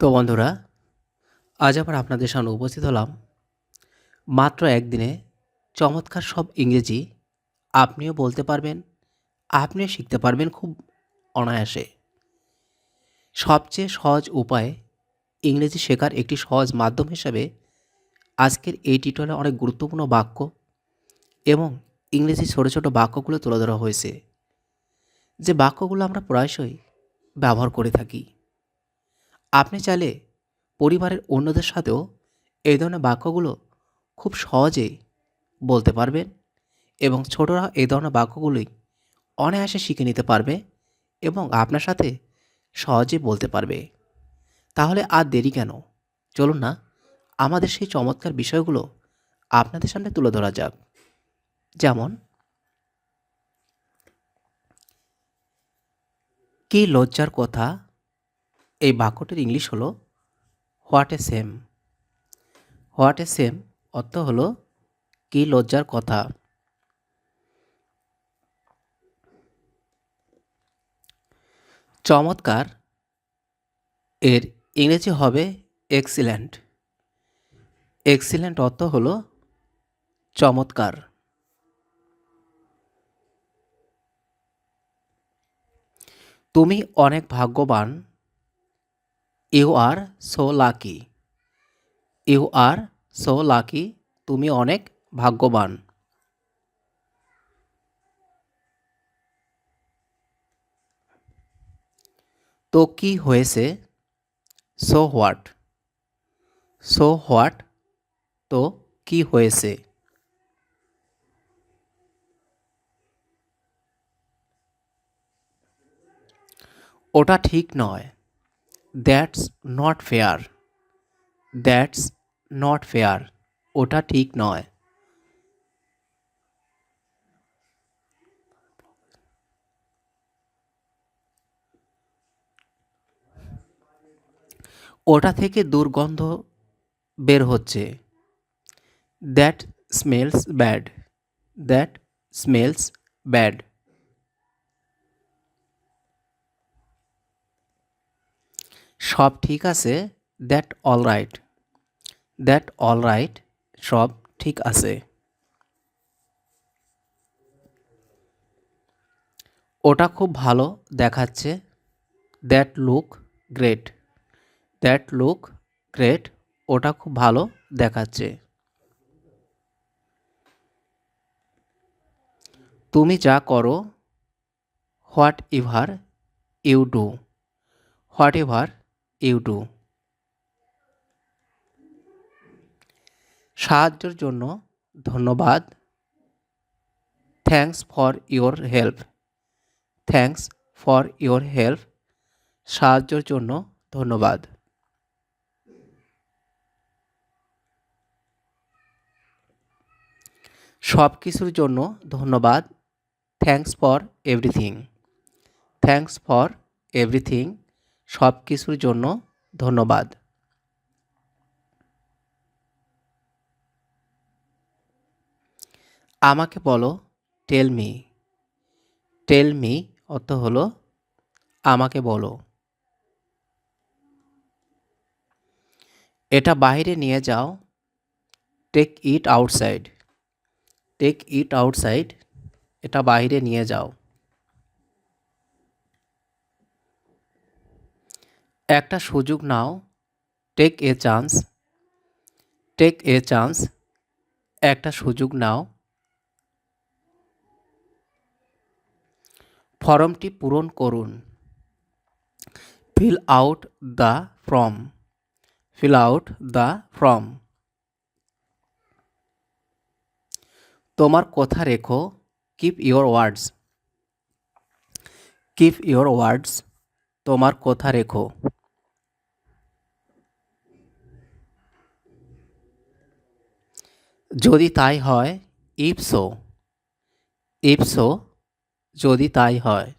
তো বন্ধুরা, আজ আবার আপনাদের সামনে উপস্থিত হলাম। মাত্র একদিনে চমৎকার সব ইংরেজি আপনিও বলতে পারবেন, আপনিও শিখতে পারবেন খুব অনায়াসে। সবচেয়ে সহজ উপায়ে ইংরেজি শেখার একটি সহজ মাধ্যম হিসাবে আজকের এই টিউটোরিয়ালে অনেক গুরুত্বপূর্ণ বাক্য এবং ইংরেজি ছোটো ছোটো বাক্যগুলো তুলে ধরা হয়েছে, যে বাক্যগুলো আমরা প্রায়শই ব্যবহার করে থাকি। আপনি চাইলে পরিবারের অন্যদের সাথেও এই ধরনের বাক্যগুলো খুব সহজেই বলতে পারবেন এবং ছোটরা এই ধরনের বাক্যগুলোই অনায়াসে শিখে নিতে পারবে এবং আপনার সাথে সহজে বলতে পারবে। তাহলে আর দেরি কেন? চলুন না, আমাদের সেই চমৎকার বিষয়গুলো আপনাদের সামনে তুলে ধরা যাক। যেমন, কি লজ্জার কথা এই বাক্যটির ইংলিশ হলো what a shame. What a shame অর্থ হলো কি লজ্জার কথা। চমৎকার। এর ইংরেজি হবে এক্সিলেন্ট। এক্সিলেন্ট অর্থ হলো চমৎকার। তুমি অনেক ভাগ্যবান। You are so lucky you are so lucky তুমি অনেক ভাগ্যবান। তো কি হয়েছে? সো হোয়াট সো হোয়াট তো কি হয়েছে? ওটা ঠিক নয়। That's not fair that's not fair ওটা ঠিক নয়। ওটা থেকে দুর্গন্ধ বের হচ্ছে। That smells bad that smells bad সব ঠিক আছে that all right that all right সব ঠিক আছে। ওটা খুব ভালো দেখাচ্ছে। That look great that look great ওটা খুব ভালো দেখাচ্ছে। তুমি যা করো, whatever you do, whatever you do সাহায্যের জন্য ধন্যবাদ। Thanks for your help thanks for your help সাহায্যের জন্য ধন্যবাদ। সব কিছুর জন্য ধন্যবাদ। Thanks for everything thanks for everything সব কিছুর জন্য ধন্যবাদ। আমাকে বলো টেল মি টেল মি অর্থ হলো, আমাকে বলো। এটা বাইরে নিয়ে যাও। Take it outside take it outside এটা বাইরে নিয়ে যাও। একটা সুযোগ নাও। Take a chance take a chance একটা সুযোগ নাও। ফর্মটি পূরণ করুন। Fill out the form fill out the form তোমার কথা রেখো। Keep your words keep your words তোমার কথা রেখো। যদি তাই হয় ইপসো ইপসো যদি তাই হয়।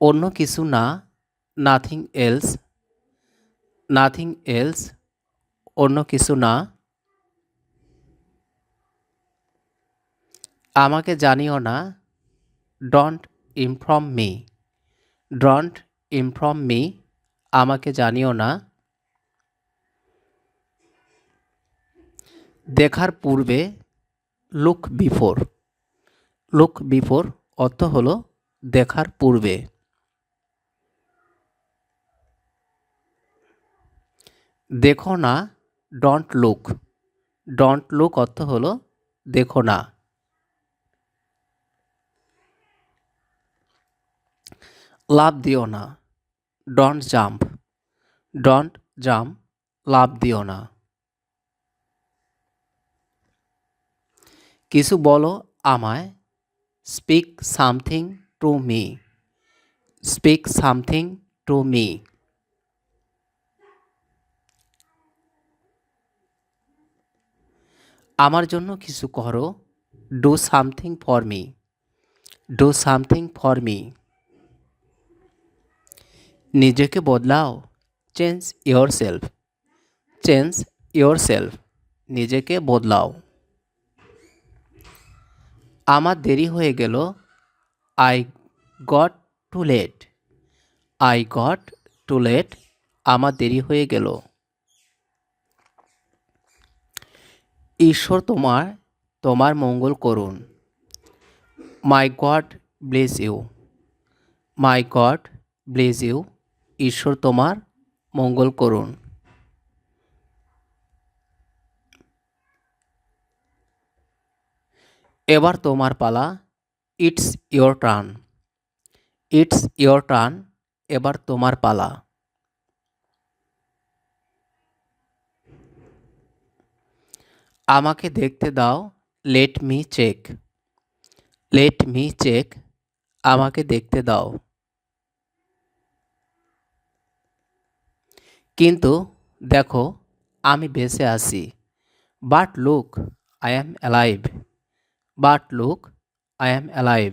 অন্য কিছু না নাথিং এলস নাথিং এলস অন্য কিছু না। আমাকে জানিও না don't inform me don't inform me আমাকে জানিও না। দেখার পূর্বে লুক বিফোর লুক বিফোর অর্থ হলো দেখার পূর্বে। দেখো না ডন্ট লুক ডন্ট লুক অর্থ হলো দেখো না। লাভ দিও না। ডন্ট জাম্প ডন্ট জাম্প লাভ দিও না। কিছু বলো আমায় speak something to me speak something to me আমার জন্য কিছু করো do something for me do something for me নিজেকে বদলাও change your self change your self নিজেকে বদলাও। আমার দেরি হয়ে গেল। I got too late I got too late আমার দেরি হয়ে গেল। ঈশ্বর তোমার তোমার মঙ্গল করুন। My god bless you my god bless you ঈশ্বর তোমার মঙ্গল করুন। এবার তোমার পালা। It's your turn it's your turn এবার তোমার পালা। আমাকে দেখতে দাও। Let me check let me check আমাকে দেখতে দাও। কিন্তু দেখো, আমি বেঁচে আছি। But look I am alive but look I am alive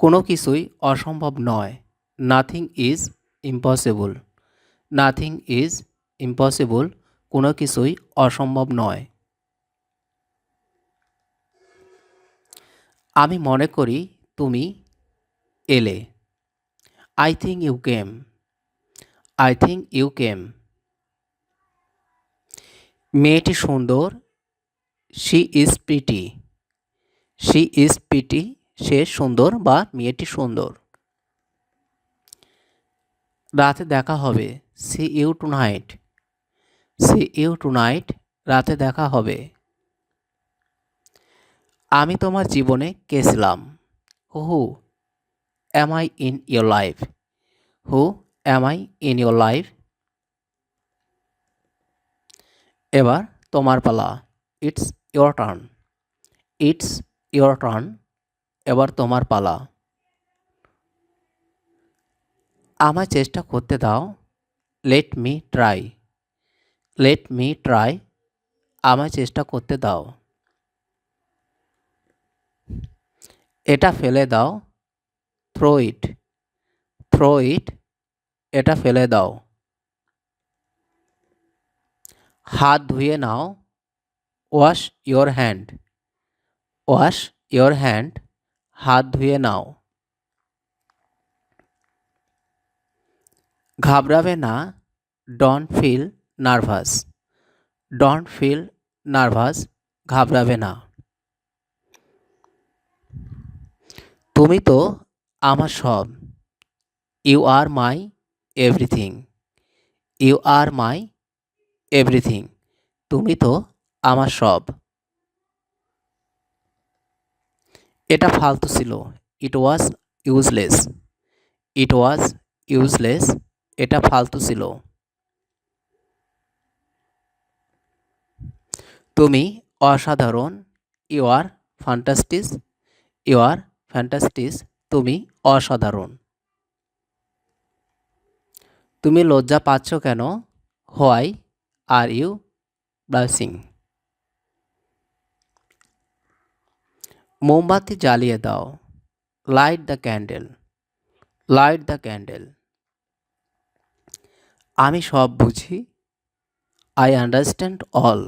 কোনো কিছুই অসম্ভব নয়। Nothing is impossible nothing is impossible কোনো কিছুই অসম্ভব নয়। আমি মনে করি তুমি এলে। I think you came I think you came মেয়েটি সুন্দর she is pretty she is pretty সে সুন্দর বা মেয়েটি সুন্দর। রাতে দেখা হবে। See you tonight see you tonight রাতে দেখা হবে। আমি তোমার জীবনে কে ছিলাম? Who am I in your life who am I in your life এবার তোমার পালা। It's your turn it's your turn এবার তোমার পালা। আমায় চেষ্টা করতে দাও। Let me try let me try আমায় চেষ্টা করতে দাও। এটা ফেলে দাও। থ্রো ইট থ্রো ইট এটা ফেলে দাও। হাত ধুয়ে নাও। Wash your hand. Wash your hand. হাত ধুয়ে নাও। ঘাবড়াবে না। Don't feel nervous. Don't feel nervous. ঘাবড়াবে না। তুমি তো আমার সব। You are my everything. You are my everything. তুমি তো আমার সব। এটা ফালতু ছিল। ইট ওয়াজ ইউজলেস ইট ওয়াজ ইউজলেস এটা ফালতু ছিল। তুমি অসাধারণ। ইউ আর ফ্যান্টাস্টিস ইউ আর ফ্যান্টাস্টিস তুমি অসাধারণ। তুমি লজ্জা পাচ্ছ কেন? হোয়াই আর ইউ ব্লাসিং মোমবাতি জ্বালিয়ে দাও। Light the candle light the candle আমি সব বুঝি। I understand all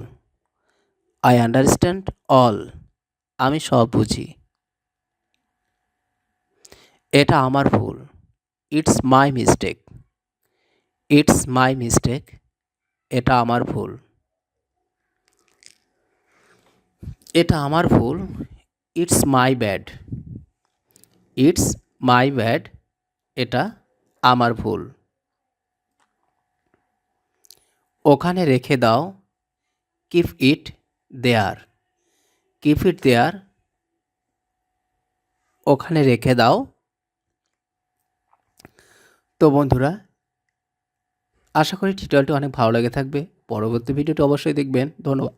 I understand all আমি সব বুঝি। এটা আমার ভুল। It's my mistake it's my mistake এটা আমার ভুল। এটা আমার ভুল। It's my bad it's my bad এটা আমার ভুল। ওখানে রেখে দাও। Keep it there keep it দেয়ার ওখানে রেখে দাও। তো বন্ধুরা আশা করি টিউটোরিয়ালটি অনেক ভালো লেগে থাকবে। পরবর্তী ভিডিওটি অবশ্যই দেখবেন। ধন্যবাদ।